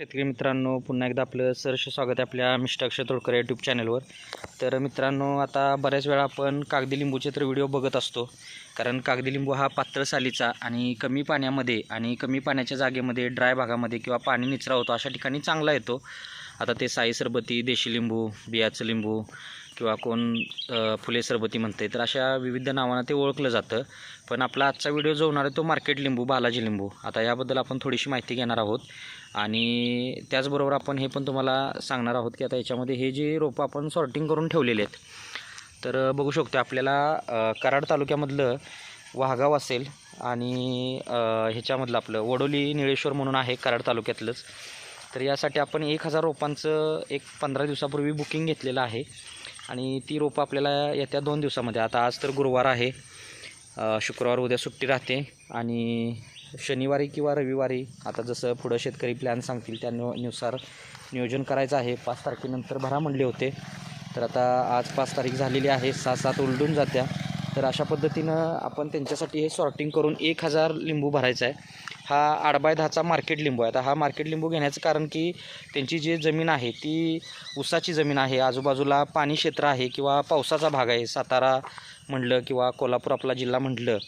शेतकरी मित्रांनो पुन्हा एकदा आपलं सरस स्वागत आहे आपल्या मिस्टर अक्षय तोडकर यूट्यूब चॅनलवर तर मित्रांनो आता बऱ्याच वेळा आपण कागदी लिंबूचे तर व्हिडिओ बघत असतो. कारण कागदी लिंबू हा पातळ सालीचा आणि कमी पाण्यामध्ये आणि कमी पाण्याच्या जागेमध्ये ड्राय भागामध्ये किंवा पाणी निचरा होतो अशा ठिकाणी चांगला येतो. आता ते साई सरबती देशी लिंबू बियाचं लिंबू किंवा कोण फुले सरबती म्हणते तर अशा विविध नावानं ते ओळखलं जातं. पण आपला आजचा व्हिडिओ जो होणार आहे तो मार्केट लिंबू बालाजी लिंबू. आता याबद्दल आपण थोडीशी माहिती घेणार आहोत. आणि त्याचबरोबर आपण हे पण तुम्हाला सांगणार आहोत की आता याच्यामध्ये हे जे रोपं आपण सॉर्टिंग करून ठेवलेले आहेत तर बघू शकतो आपल्याला कराड तालुक्यामधलं वाघाव असेल आणि ह्याच्यामधलं आपलं वडोली निळेश्वर म्हणून आहे कराड तालुक्यातलंच. तर यासाठी आपण एक हजार रोपांचं एक पंधरा दिवसापूर्वी बुकिंग घेतलेलं आहे. आणि ती रोपं आपल्याला येत्या दोन दिवसामध्ये आता आज तर गुरुवार आहे शुक्रवार उद्या सुट्टी राहते आणि शनिवारी किंवा रविवारी आता जसं पुढं शेतकरी प्लॅन सांगतील त्या नुसार नियोजन करायचं आहे. पाच तारखेनंतर भरा म्हणले होते. तर आता आज पाच तारीख झालेली आहे सहा सात उलटून जात्या. तर अशा पद्धतीनं आपण त्यांच्यासाठी हे सॉर्टिंग करून एक हजार लिंबू भरायचा आहे. हा आडबाय दहाचा मार्केट लिंबू आहे. आता हा मार्केट लिंबू घेण्याचं कारण की त्यांची जी जमीन आहे ती ऊसाची जमीन आहे. आजूबाजूला पाणी क्षेत्र आहे किंवा पावसाचा भाग आहे सातारा म्हटलं किंवा कोल्हापूर आपला जिल्हा म्हटलं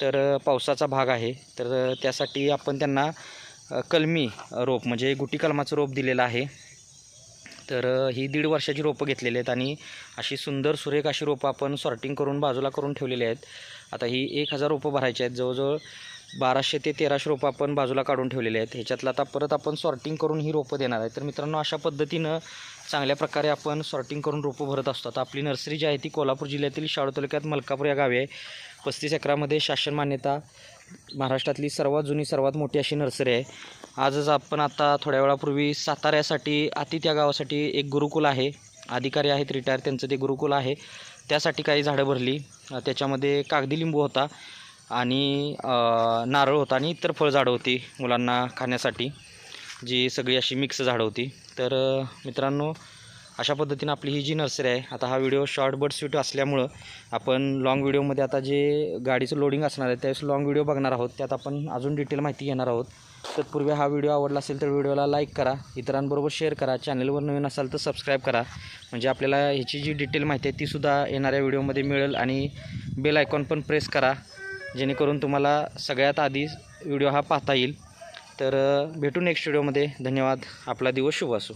तर पावसाचा भाग आहे. तर त्यासाठी आपण त्यांना कलमी रोप म्हणजे गुटी कलमाचं रोप दिलेलं आहे. तर ही दीड वर्षाची रोपं घेतलेली आहेत आणि अशी सुंदर सुरेख अशी रोपं आपण सॉर्टिंग करून बाजूला करून ठेवलेली आहेत. आता ही एक हजार रोपं भरायची आहेत. जवळजवळ बाराशे ते तेराशे रोपं आपण बाजूला काढून ठेवलेले आहेत. ह्याच्यातलं आता परत आपण सॉर्टिंग करून ही रोपं देणार आहे. तर मित्रांनो अशा पद्धतीनं चांगल्या प्रकारे आपण सॉर्टिंग करून रोपं भरत असतो. आता आपली नर्सरी जी आहे ती कोल्हापूर जिल्ह्यातील शाळू तालुक्यात मलकापूर या गावी आहे. पस्तीस एकरामध्ये शासन मान्यता महाराष्ट्रातली सर्वात जुनी सर्वात मोठी अशी नर्सरी आहे. आजच आपण आता थोड्या वेळापूर्वी साताऱ्यासाठी आतिथ या गावासाठी एक गुरुकुल आहे. अधिकारी आहेत रिटायर त्यांचं ते गुरुकुल आहे. त्यासाठी काही झाडं भरली. त्याच्यामध्ये कागदी लिंबू होता आणि नारळ होता आणि इतर फळझाडं होती मुलांना खाण्यासाठी जी सगळी अशी मिक्स झाडं होती. तर मित्रांनो अशा पद्धतीनं आपली ही जी नर्सरी आहे आता हा व्हिडिओ शॉर्ट बट स्वीट असल्यामुळं आपण लॉंग व्हिडिओमध्ये आता जे गाडीचं लोडिंग असणार आहे त्यावेळेस लॉंग व्हिडिओ बघणार आहोत. त्यात आपण अजून डिटेल माहिती घेणार आहोत. तत्पूर्वी हा व्हिडिओ आवडला असेल तर व्हिडिओला लाईक करा. इतरांबरोबर शेअर करा. चॅनलवर नवीन असाल तर सबस्क्राईब करा. म्हणजे आपल्याला ह्याची जी डिटेल माहिती आहे तीसुद्धा येणाऱ्या व्हिडिओमध्ये मिळेल आणि बेल आयकॉन पण प्रेस करा. जेणेकरून तुम्हाला सगळ्यात आधी व्हिडिओ हा पाहता येईल. तर भेटू नेक्स्ट व्हिडिओमध्ये धन्यवाद. आपला दिवस शुभ असो.